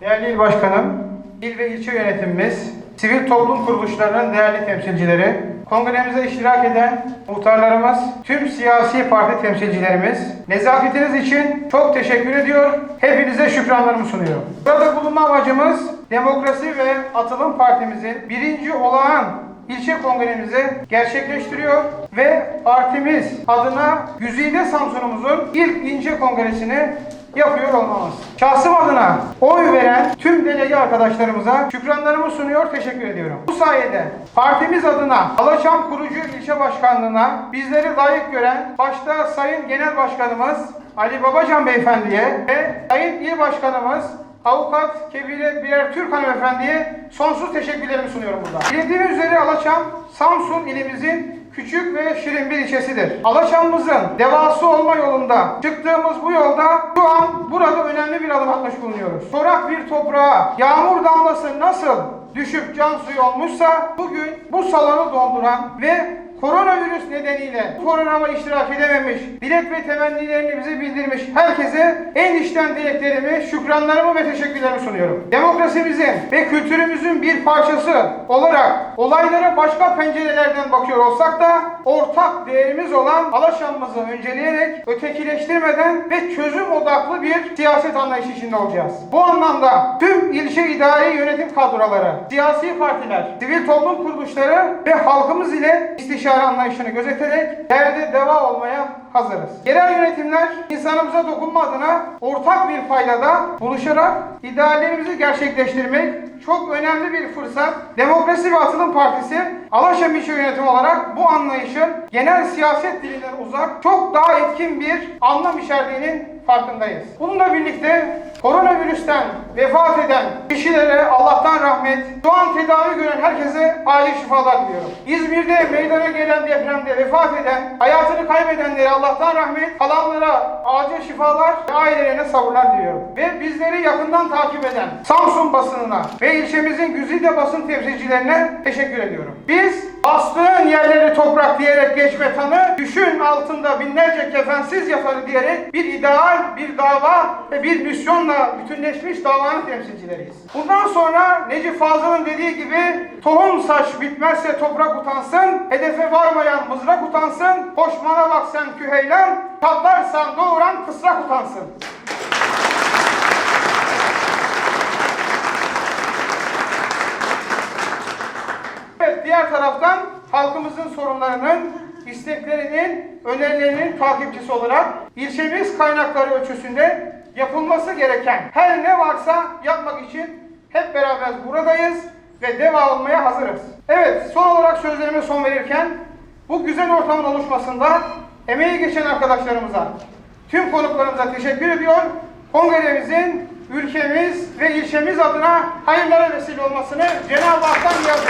Değerli il başkanım, il ve ilçe yönetimimiz, sivil toplum kuruluşlarının değerli temsilcileri, kongremize iştirak eden muhtarlarımız, tüm siyasi parti temsilcilerimiz, nezaketiniz için çok teşekkür ediyor, hepinize şükranlarımı sunuyorum. Burada bulunma amacımız, demokrasi ve atılım partimizin birinci olağan ilçe kongremizi gerçekleştiriyor ve partimiz adına Güzide Samsun'umuzun ilk ilçe kongresini yapıyor olmamız. Şahsım adına oy veren tüm delege arkadaşlarımıza şükranlarımı sunuyor, teşekkür ediyorum. Bu sayede partimiz adına Alaçam Kurucu İlçe Başkanlığı'na bizleri layık gören başta Sayın Genel Başkanımız Ali Babacan Beyefendi'ye ve Sayın İl Başkanımız Avukat Kebire Birer Türk hanımefendiye sonsuz teşekkürlerimi sunuyorum burada. Bildiğimiz üzere Alaçam, Samsun ilimizin küçük ve şirin bir ilçesidir. Alaçam'ımızın devası olma yolunda çıktığımız bu yolda şu an burada önemli bir adım atmış bulunuyoruz. Çorak bir toprağa yağmur damlası nasıl düşüp can suyu olmuşsa bugün bu salonu dolduran ve koronavirüs nedeniyle programa iştirak edememiş, dilek ve temennilerini bize bildirmiş herkese en içten dileklerimi, şükranlarımı ve teşekkürlerimi sunuyorum. Demokrasimizin ve kültürümüzün bir parçası olarak olaylara başka pencerelerden bakıyor olsak da ortak değerimiz olan Alaşam'ımızı önceleyerek ötekileştirmeden ve çözüm odaklı bir siyaset anlayışı içinde olacağız. Bu anlamda tüm ilçe idari yönetim kadroları, siyasi partiler, sivil toplum kuruluşları ve halkımız ile istişare anlayışını gözeterek derde deva olmaya hazırız. Yerel yönetimler insanımıza dokunma adına ortak bir paydada buluşarak ideallerimizi gerçekleştirmek çok önemli bir fırsat. Demokrasi ve Atılım Partisi Alaşam İlçe Yönetimi olarak bu anlayışın genel siyaset dilinden uzak çok daha etkin bir anlam içerdiğinin farkındayız. Bununla birlikte koronavirüsten vefat eden kişilere Allah'tan rahmet, şu an tedavi gören herkese acil şifalar diliyorum. İzmir'de meydana gelen depremde vefat eden, hayatını kaybedenlere Allah'tan rahmet, kalanlara acil şifalar ve ailelerine sabırlar diliyorum. Ve bizleri yakından takip eden Samsun basınına ve ilçemizin güzide basın temsilcilerine teşekkür ediyorum. Biz bastığın yerleri toprak diyerek geçme tanı, düşün altında binlerce kefensiz yatarı diyerek bir ideal, bir dava ve bir misyonla bütünleşmiş davanın temsilcileriyiz. Bundan sonra Necip Fazıl'ın dediği gibi tohum saç bitmezse toprak utansın, hedefe varmayan mızrak utansın, koşmana bak sen küheylan, katlarsan doğuran kısrak utansın. Evet, diğer taraftan halkımızın sorunlarının, isteklerinin, önerilerinin takipçisi olarak ilçemiz kaynakları ölçüsünde yapılması gereken her ne varsa yapmak için hep beraber buradayız ve deva olmaya hazırız. Evet, son olarak sözlerime son verirken bu güzel ortamın oluşmasında emeği geçen arkadaşlarımıza, tüm konuklarımıza teşekkür ediyor. Kongremizin ülkemiz ve ilçemiz adına hayırlara vesile olmasını Cenab-ı Hak'tan niyaz.